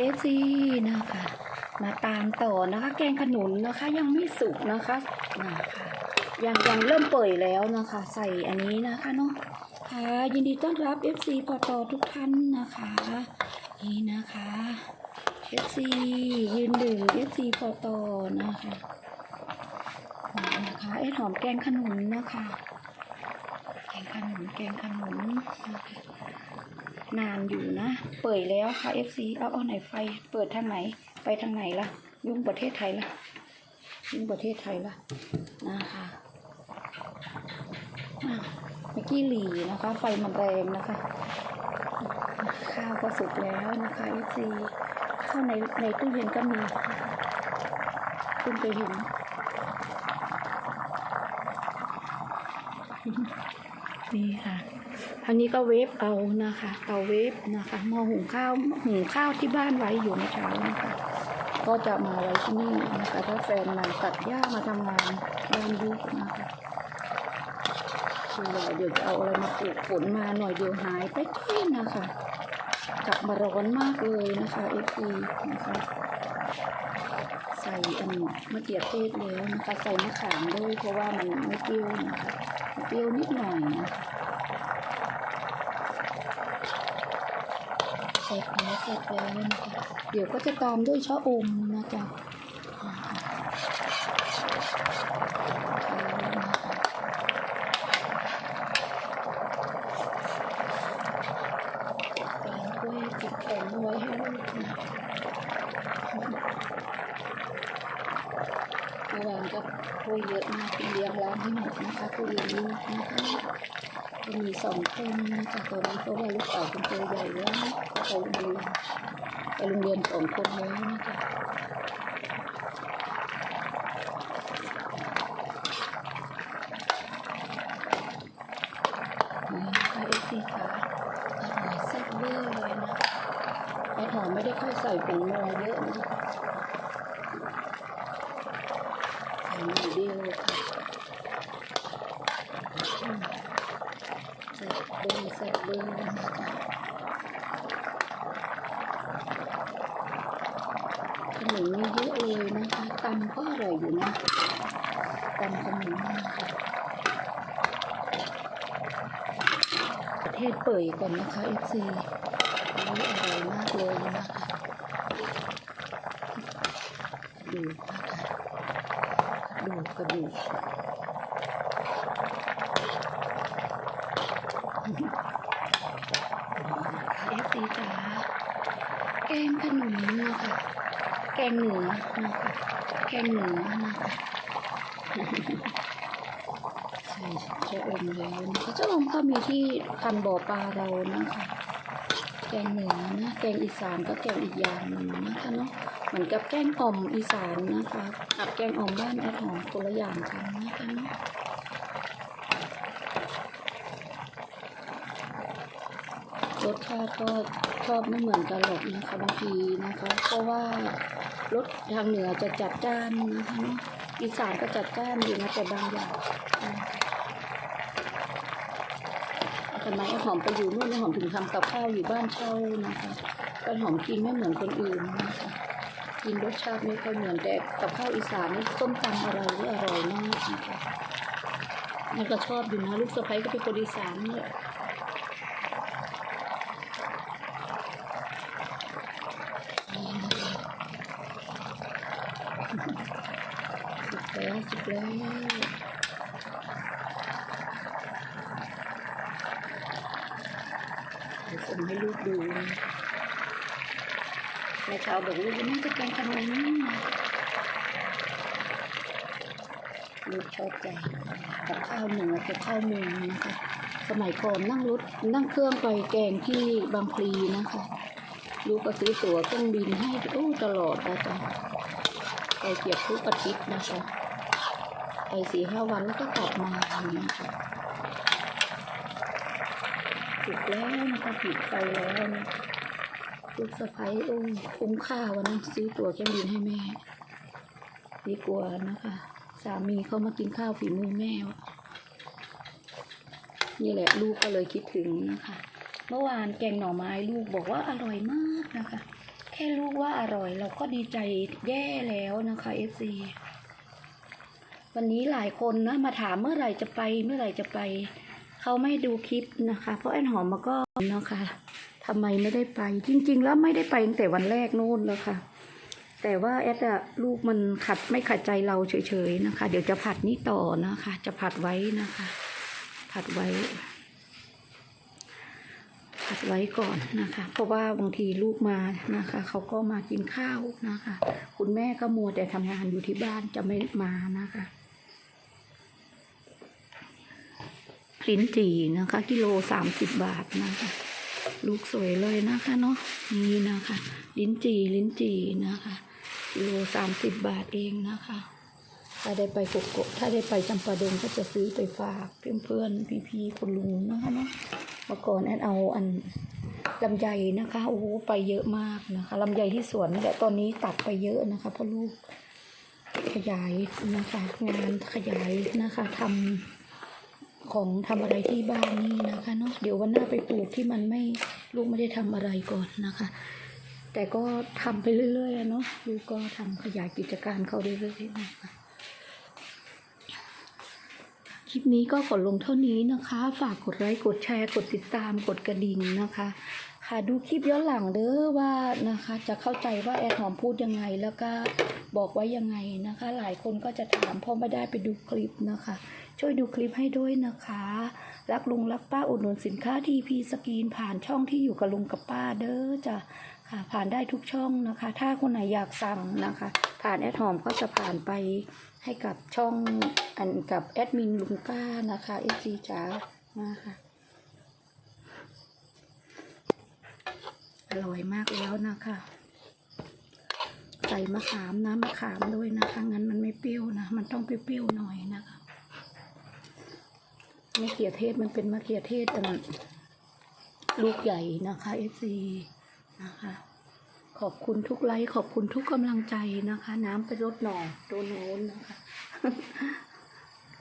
เอฟซีนะคะ มาตามต่อนะคะ แกงขนุนนะคะ ยังไม่สุกนะคะนะคะยังยังเริ่มเปื่อยแล้วนะคะ ใส่อันนี้นะคะเนาะค่ะยินดีต้อนรับ FC ปอตอทุกท่านนะคะ นี่นะคะ FC ยืนดื่ม FC ปอตอนะคะนะคะเอ็ดหอมแกงขนุนนะคะ แกงขนุนแกงขนุนนะคะ นานอยู่นะ เปิดแล้วค่ะ FC เอาเอาไหนไฟ เปิดทางไหน ไปทางไหนล่ะ ยุ่งประเทศไทยล่ะ ยุ่งประเทศไทยล่ะ นะคะอะเมื่อกี้หลีนะคะ ไฟมันแรงนะคะ ข้าวก็สุกแล้วนะคะ FC ข้าวในในตู้เย็นก็มีขึ้นไปเห็นนี่ค่ะ อันนี้ก็เวฟเอานะคะ เตาเวฟนะคะหม้อหุงข้าวหุงข้าวที่บ้านไว้อยู่ในเช้านะคะก็จะมาไว้ที่นี่นะคะถ้าแฟนมาตัดหญ้ามาทำงานบ้านยุกนะคะคือว่าเดี๋ยวจะเอาอะไรมาปลูกฝนมาหน่อยเดียวหายไปที่นะคะกลับมาร้อนมากเลยนะคะเอฟซีนะคะใส่อันมะเขือเทศแล้วนะคะใส่มะขามด้วยเพราะว่ามันไม่เปรี้ยวนะคะเปรี้ยวนิดหน่อยนะคะ สร็จแล้วเสร็จแล้วนะคะเดี๋ยวก็จะตามด้วยชะอมนะจ๊ะตามด้วยติดแข็งไว้ให้ลูกนะเมื่อวานก็ถ้วยเยอะมากเลี้ยงร้านให้หมดนะคะตู้เลี้ยงนะคะ มีสองคนนะคะตอนนี้เพราะว่าลูกสาวคนโตใหญ่แล้วก็ไปโรงเรียนไปโรงเรียนสองคนแล้วนะคะนี่นะไม่ได้ค่อยใส่ผงนัวเยอะนะใส่หน่อยเดียวค่ะ อืมแซ่บเบอร์แซ่เบอร์นะคะขนมนี่เยอะเลยนะคะตำก็อร่อยอยู่นะตำขนมนะคะประเทศเปิดก่อนนะคะ FC นี่อร่อยมากเลยนะคะดูนะคะดูกระดูก เอฟซีจ๋าแกงขนุนนะคะแกงเหนือนะคะแกงเหนือนะคะใช่เจะอมแล้วนะคะเจะอมก็มีที่คันบ่อปลาเรานะคะ แกงเหนือนะ แกงอีสานก็แกงอีกอย่างหนึ่งนะคะเนาะ เหมือนกับแกงอ่อมอีสานนะคะกับแกงอ่อมบ้านอดหอมคนละอย่างกันนะคะเนาะ รสชาติก็ชอบไม่เหมือนกันหรอกนะคะบางทีนะคะ เพราะว่ารสทางเหนือจะจัดจ้านนะคะอีสานก็จัดจ้านอยู่นะแต่บางอย่างนะคะทำไมไอ้หอมไปอยู่นู่นไอ้หอมถึงทำกับข้าวอยู่บ้านเช่านะคะไอ้หอมกินไม่เหมือนคนอื่นนะคะกินรสชาติไม่ค่อยเหมือนแต่กับข้าวอีสานนี่ส้มตำอะไรนี่อร่อยมากนะคะนั่นก็ชอบอยู่นะลูกสะใภ้ก็เป็นคนอีสานเนี่ยนี่นะคะ สุกแล้วสุกแล้วเดี๋ยวส่งให้ลูกดูนะแม่ช้าบอกลูกว่าน่าจะแกงขนมลูกชอบใจกับข้าวเหนือกับข้าวเมืองนะคะสมัยก่อนนั่งรถนั่งเครื่องไปแกงที่บางพลีนะคะ ลูกก็ซื้อตั๋วเครื่องบินให้โอ้ตลอดนะจ๊ะ ไปเกียบทุกอาทิตย์นะคะไปสี่ห้าวันแล้วก็กลับมาอย่างนี้ค่ะถูกแล้วนะคะปิดไฟแล้วนะลูกสะพ้ายโอ้ยคุ้มค่าวันนั้นซื้อตั๋วเครื่องบินให้แม่ ดีกว่านะคะ สามีเขามากินข้าวฝีมือแม่ นี่แหละลูกก็เลยคิดถึงนะคะ เมื่อวานแกงหน่อไม้ลูกบอกว่าอร่อยมากนะคะ แค่ลูกว่าอร่อย เราก็ดีใจแย่แล้วนะคะ FC วันนี้หลายคนนะมาถามเมื่อไหร่จะไปเมื่อไหร่จะไป เขาไม่ดูคลิปนะคะ เพราะแอนหอมมาก็นะคะทำไมไม่ได้ไป จริง ๆ แล้วไม่ได้ไปตั้งแต่วันแรกนู่นนะคะแต่ว่าแอดอะลูกมันขัดไม่ขัดใจเราเฉยๆนะคะ เดี๋ยวจะผัดนี่ต่อนะคะ จะผัดไว้นะคะ ผัดไว้ ผัดไว้ก่อนนะคะ เพราะว่าบางทีลูกมานะคะ เขาก็มากินข้าวนะคะ คุณแม่ก็มัวแต่ทำงานอยู่ที่บ้านจะไม่มานะคะลิ้นจี่นะคะ กิโลสามสิบบาทนะคะ ลูกสวยเลยนะคะเนาะนี่นะคะ ลิ้นจี่ลิ้นจี่นะคะกิโลสามสิบบาทเองนะคะ ถ้าได้ไปกกกถ้าได้ไปจำปาดงก็จะซื้อไปฝากเพื่อนๆพี่ๆคุณลุงนะคะเนาะเมื่อก่อนแอนเอาอันลำไยนะคะโอ้ไปเยอะมากนะคะลำไยที่สวนนี่ตอนนี้ตัดไปเยอะนะคะเพราะลูกขยายนะคะงานขยายนะคะทำของทำอะไรที่บ้านนี่นะคะเนาะเดี๋ยววันหน้าไปปลูกที่มันไม่ลูกไม่ได้ทำอะไรก่อนนะคะ แต่ก็ทำไปเรื่อยๆอะเนาะลูกก็ทำขยายกิจการเขาเรื่อยๆนะคะ ลิปนี้ก็ขอลงเท่านี้นะคะ ฝากกดไลค์กดแชร์ กดติดตามกดกระดิ่งนะคะ ค่ะดูคลิปย้อนหลังเด้อว่านะคะ จะเข้าใจว่าแอนหอมพูดยังไงแล้วก็บอกไว้ยังไงนะคะ หลายคนก็จะถามพราะไม่ได้ไปดูคลิปนะคะ ช่วยดูคลิปให้ด้วยนะคะ รักลุงรักป้าอุดหนุนสินค้าทีพีสกรีนผ่านช่องที่อยู่กับลุงกับป้าเด้อจ้ะค่ะผ่านได้ทุกช่องนะคะ ถ้าคนไหนอยากสั่งนะคะ ผ่านแอดหอมก็จะผ่านไปให้กับช่องอันกับแอดมินลุงก้านะคะเอซีจ๋านะคะอร่อยมากแล้วนะคะใส่มะขามน้ำมะขามด้วยนะคะงั้นมันไม่เปรี้ยวนะมันต้องเปรี้ยวๆหน่อยนะคะมะเขือเทศมันเป็นมะเขือเทศแต่มันลูกใหญ่นะคะเอซีนะคะ ขอบคุณทุกไลค์ขอบคุณทุกกำลังใจนะคะ น้ำไปรดหน่อโดนโน้นนะคะ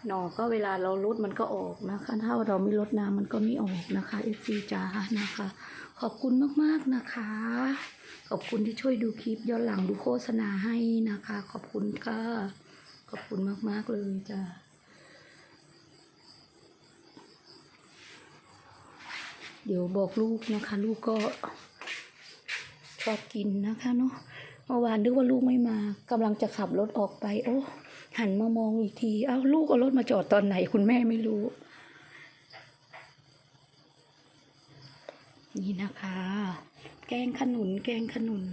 หน่อก็เวลาเราลดมันก็ออกนะคะ ถ้าเราไม่ลดน้ำมันก็ไม่ออกนะคะเอฟซีจ้านะคะ ขอบคุณมากๆนะคะ ขอบคุณที่ช่วยดูคลิปย้อนหลังดูโฆษณาให้นะคะ ขอบคุณค่ะ ขอบคุณมากๆเลยจ้าเดี๋ยวบอกลูกนะคะ ลูกก็ ชอบกินนะคะเนาะเมื่อวานนึกว่าลูกไม่มากำลังจะขับรถออกไป โอ้หันมามองอีกที เอ้าลูกเอารถมาจอดตอนไหน คุณแม่ไม่รู้ นี่นะคะ แกงขนุน แกงขนุน